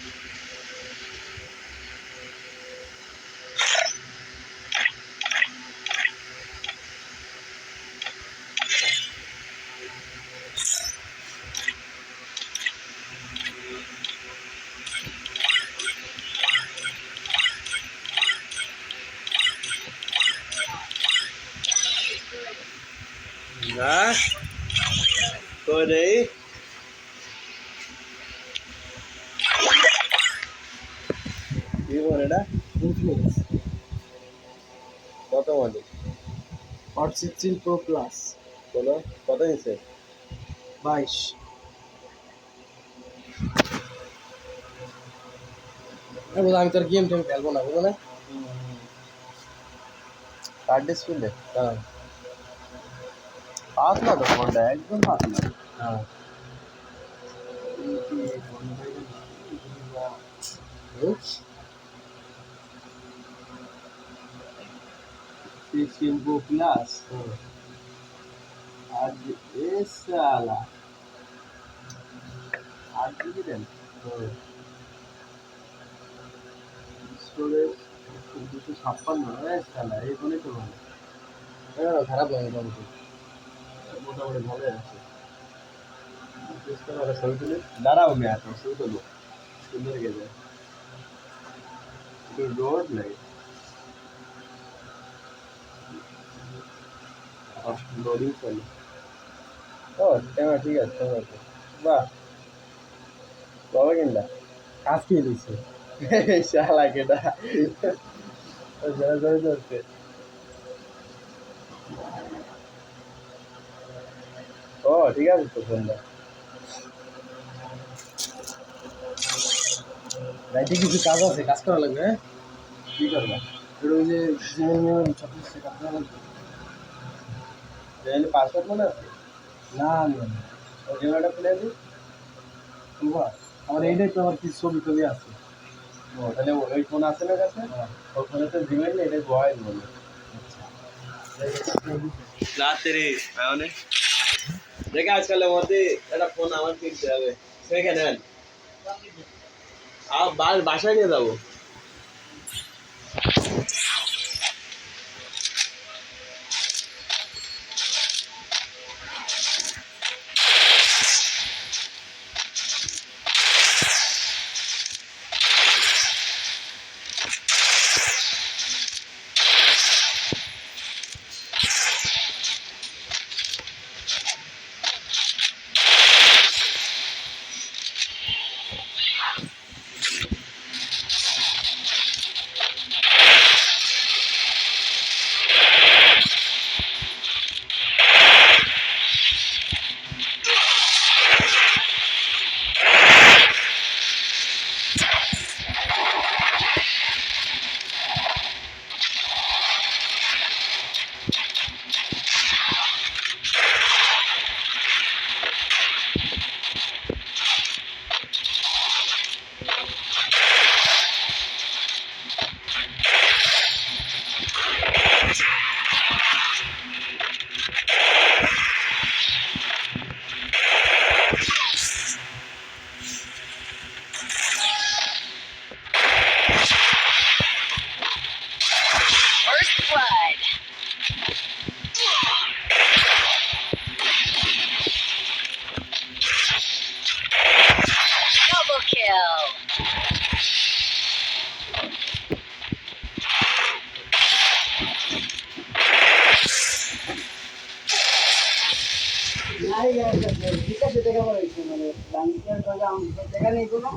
Dạ. đó coi đi. এটা influence কত model hot sixteen pro plus বলো কত নিচ্ছে বাইশ। আমি তোর গেম টেম খেলব না বুঝলো? না কার ডিসপ্লে দাঁড়ান পাতলা তো ফোনটা একদম পাতলা হ্যাঁ। Oops. 5 plus আর এস আলা আর দিবেন স্টোরেজ দুশো ছাপ্পান্ন এস আলা এই বলে তো ভালো খারাপ হয় মোটামুটি মোটামুটি ভালো আছে দাঁড়াও মেয়াদ ছবি তুলবো সুন্দর গেছে রোড লাগে ও ঠিক আছে বাহ বাবা কাজ শালা কেটা ও ঠিক আছে তো ফোনটা কিছু কাজ আছে কাজ করা লাগবে হ্যাঁ কি করবা ওই যে কিছু সেট আপ করা লাগবে তাহলে পাসওয়ার্ড মনে আছে? না জানি না। ও ক্যামেরাটা খুলে দিই? আমার এইটাই তো আমার কিছু ছবি টবি আছে। ও তাহলে ওই ফোন আছে না কাছে? হ্যাঁ। ওই ফোনে তো জিমেল নেই এটা ভয়েস বলে রাত্রি মানে? দেখে আজকালের মধ্যে একটা ফোন আমার কিনতে হবে। সেখানে আর বা- বাসায় নিয়ে যাব। ব্যাংকের কাজে দেখা নেই কোনো